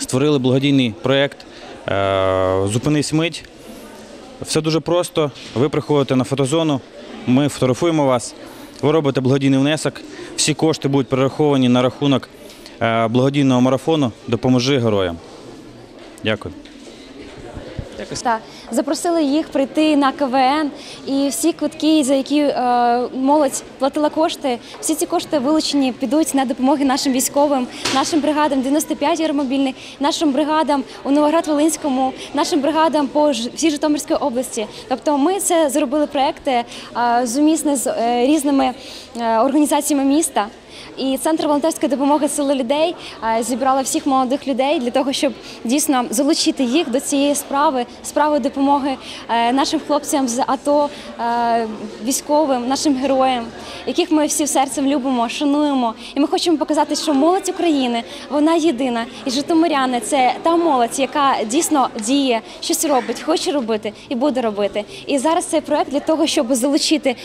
створили благодійний проєкт е, Зупинись мить. Все дуже просто. Ви приходите на фотозону, ми фотографуємо вас, ви робите благодійний внесок. Всі кошти будуть перераховані на рахунок е, благодійного марафону Допоможи героям. Дякую. Так, запросили їх прийти на КВН, і всі квитки, за які е, молодь платила кошти, всі ці кошти вилучені підуть на допомоги нашим військовим, нашим бригадам 95 аеромобільних, нашим бригадам у Новоград-Волинському, нашим бригадам по всій Житомирській області. Тобто, ми це зробили проекти е, зумісне з е, різними організаціями міста. І центр волонтерської допомоги сили людей е, зібрала всіх молодих людей для того, щоб дійсно залучити їх до цієї справи, справи допомоги е, нашим хлопцям з АТО, е, військовим, нашим героям, яких ми всі серцем любимо, шануємо. І ми хочемо показати, що молодь України вона єдина. І житомиряни це та молодь, яка дійсно діє, щось робить, хоче робити і буде робити. І зараз цей проект для того, щоб залучити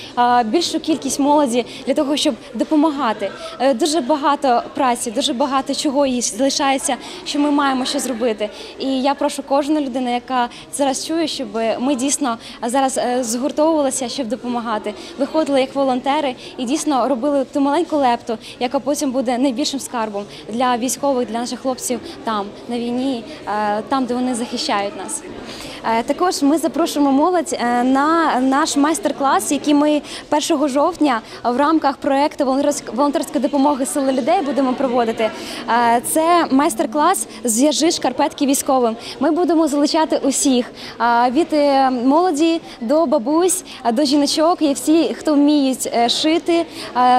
більшу кількість молоді для того, щоб допомагати. Е, Дуже багато праці, дуже багато чого їй залишається, що ми маємо що зробити. І я прошу кожну людину, яка зараз чує, щоб ми дійсно зараз е, згуртовувалися, щоб допомагати. Виходили як волонтери і дійсно робили ту маленьку лепту, яка потім буде найбільшим скарбом для військових, для наших хлопців там на війні, е, там, де вони захищають нас. Е, Також ми запрошуємо молодь е, на наш майстер-клас, який ми 1 жовтня в рамках волонтерськ- волонтерської допомоги сили людей будемо проводити. Е, Це майстер-клас Зв'яжи шкарпетки військовим. Ми будемо залучати усіх від молоді до бабусь, до жіночок, і всі, хто вміють шити,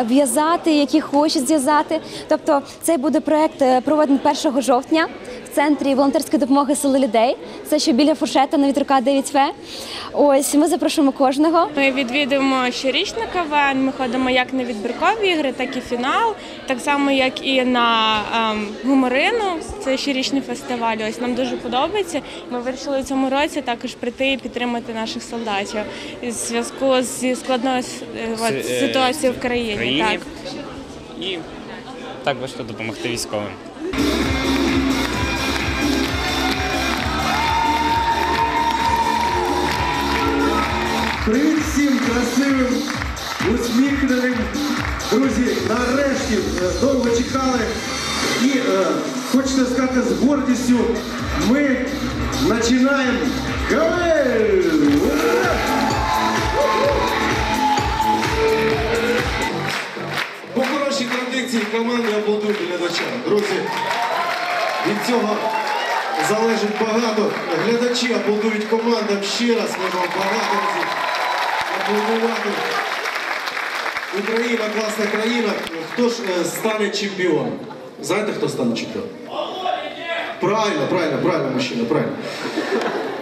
в'язати, які хочуть зв'язати. Тобто, цей буде проект е, проведений 1 жовтня центрі волонтерської допомоги сили людей. Це що біля фуршета на вітрука 9В. Ось ми запрошуємо кожного. Ми відвідуємо щорічно КВН. Ми ходимо як на відбіркові ігри, так і фінал, так само як і на ем, гуморину. Це щорічний фестиваль. Ось нам дуже подобається. Ми вирішили в цьому році також прийти і підтримати наших солдатів у зв'язку зі складною е, от, е, ситуацією в країні. країні. Так. І також допомогти військовим. Друзі, нарешті е, довго чекали. І е, хочете сказати з гордістю, ми починаємо! По хорошій традиції команди аплодують глядачам. Друзі, від цього залежить багато. Глядачі аплодують командам ще раз. Ми вам багато аплодувати. Україна класна країна. Хто ж е, стане чемпіоном? Знаєте, хто стане чемпіоном? Правильно, правильно, правильно, мужчина, правильно.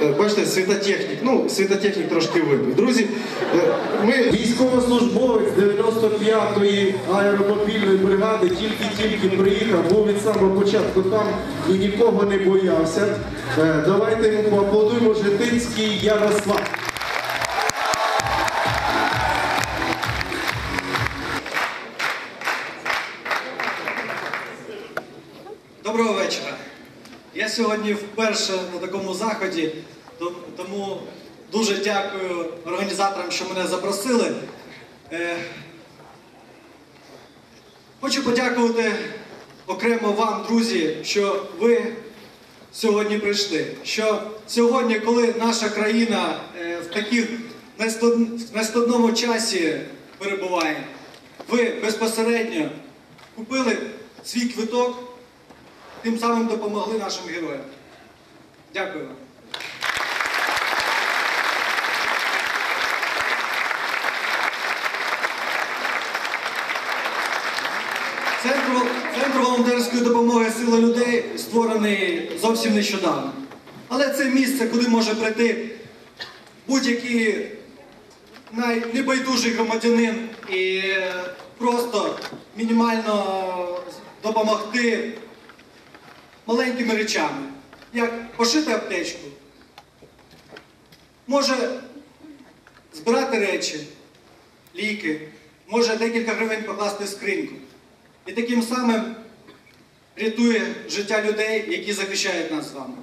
Е, Бачите, світотехнік, ну, світотехнік трошки випив. Друзі, е, ми військовослужбовець 95-ї аеромобільної бригади тільки-тільки приїхав, був від самого початку там і нікого не боявся. Давайте йому поаплодуємо Житинський Ярослав. Сьогодні вперше на такому заході, тому дуже дякую організаторам, що мене запросили. Е, Хочу подякувати окремо вам, друзі, що ви сьогодні прийшли. Що сьогодні, коли наша країна е, в таких найскладному часі перебуває, ви безпосередньо купили свій квиток тим самим допомогли нашим героям. Дякую вам. Центр, Центр волонтерської допомоги Сила людей створений зовсім нещодавно. Але це місце, куди може прийти будь-який найнебайдужий громадянин і просто мінімально допомогти маленькими речами, як пошити аптечку, може збирати речі, ліки, може декілька гривень покласти в скриньку. І таким самим рятує життя людей, які захищають нас з вами.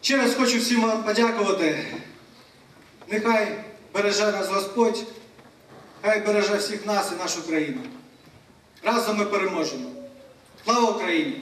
Ще раз хочу всім вам подякувати. Нехай береже нас Господь, хай береже всіх нас і нашу країну. Разом ми переможемо. Слава Україні!